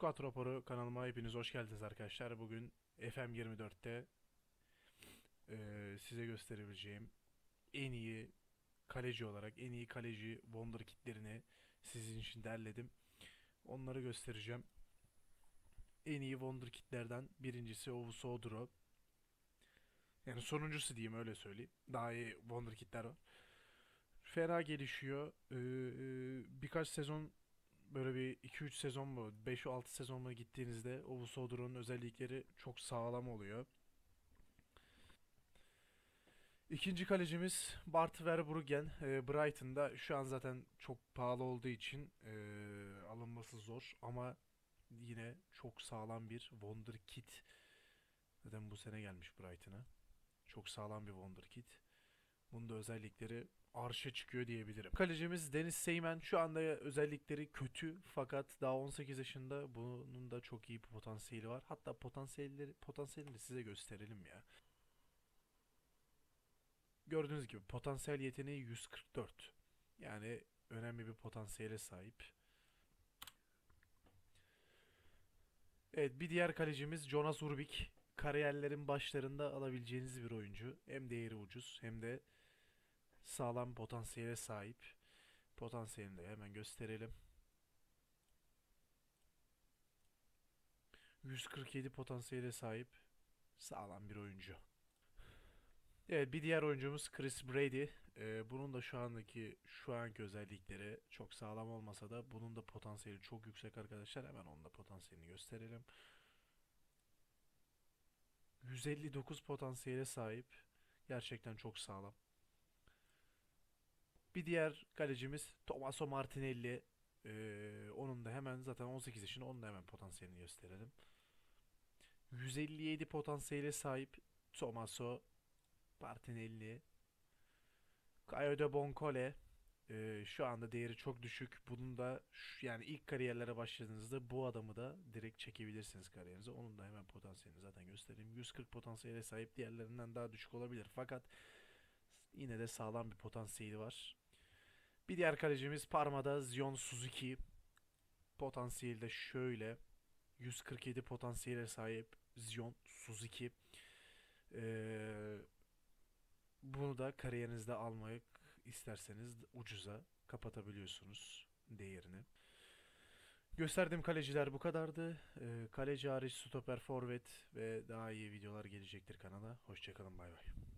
Squad raporu kanalıma hepiniz hoş geldiniz arkadaşlar. Bugün FM24'te eee, size gösterebileceğim en iyi kaleci olarak en iyi kaleci wonderkidlerini sizin için derledim. Onları göstereceğim. En iyi wonderkidlerden birincisi Ovu Oduro. Yani sonuncusu diyeyim öyle söyleyeyim. Daha iyi wonderkidler var. Fena gelişiyor. Eee, birkaç sezon böyle bir 2-3 sezon mu 5-6 sezon mu gittiğinizde o Sodro'nun özellikleri çok sağlam oluyor. İkinci kalecimiz Bart Verbruggen. Ee, Brighton'da şu an zaten çok pahalı olduğu için ee, alınması zor ama yine çok sağlam bir wonderkid. Zaten bu sene gelmiş Brighton'a. Çok sağlam bir wonderkid. Bunun da özellikleri arşa çıkıyor diyebilirim. Kalecimiz Deniz Seymen şu anda özellikleri kötü fakat daha 18 yaşında bunun da çok iyi bir potansiyeli var. Hatta potansiyelleri potansiyelini de size gösterelim ya. Gördüğünüz gibi potansiyel yeteneği 144. Yani önemli bir potansiyele sahip. Evet bir diğer kalecimiz Jonas Urbik. Kariyerlerin başlarında alabileceğiniz bir oyuncu. Hem değeri ucuz hem de sağlam potansiyele sahip. Potansiyelini de hemen gösterelim. 147 potansiyele sahip sağlam bir oyuncu. Evet bir diğer oyuncumuz Chris Brady. Ee, bunun da şu andaki şu anki özellikleri çok sağlam olmasa da bunun da potansiyeli çok yüksek arkadaşlar. Hemen onun da potansiyelini gösterelim. 159 potansiyele sahip. Gerçekten çok sağlam. Bir diğer kalecimiz Tommaso Martinelli. Ee, onun da hemen zaten 18 yaşında onun da hemen potansiyelini gösterelim. 157 potansiyele sahip Tommaso Martinelli. Caio de Boncole. Ee, şu anda değeri çok düşük. Bunun da şu- yani ilk kariyerlere başladığınızda bu adamı da direkt çekebilirsiniz kariyerinize. Onun da hemen potansiyelini zaten göstereyim. 140 potansiyele sahip diğerlerinden daha düşük olabilir. Fakat yine de sağlam bir potansiyeli var. Bir diğer kalecimiz Parma'da Zion Suzuki. Potansiyeli de şöyle. 147 potansiyele sahip Zion Suzuki. Ee, bunu da kariyerinizde almak isterseniz ucuza kapatabiliyorsunuz değerini. Gösterdiğim kaleciler bu kadardı. Ee, kaleci hariç stoper, forvet ve daha iyi videolar gelecektir kanala. Hoşçakalın bay bay.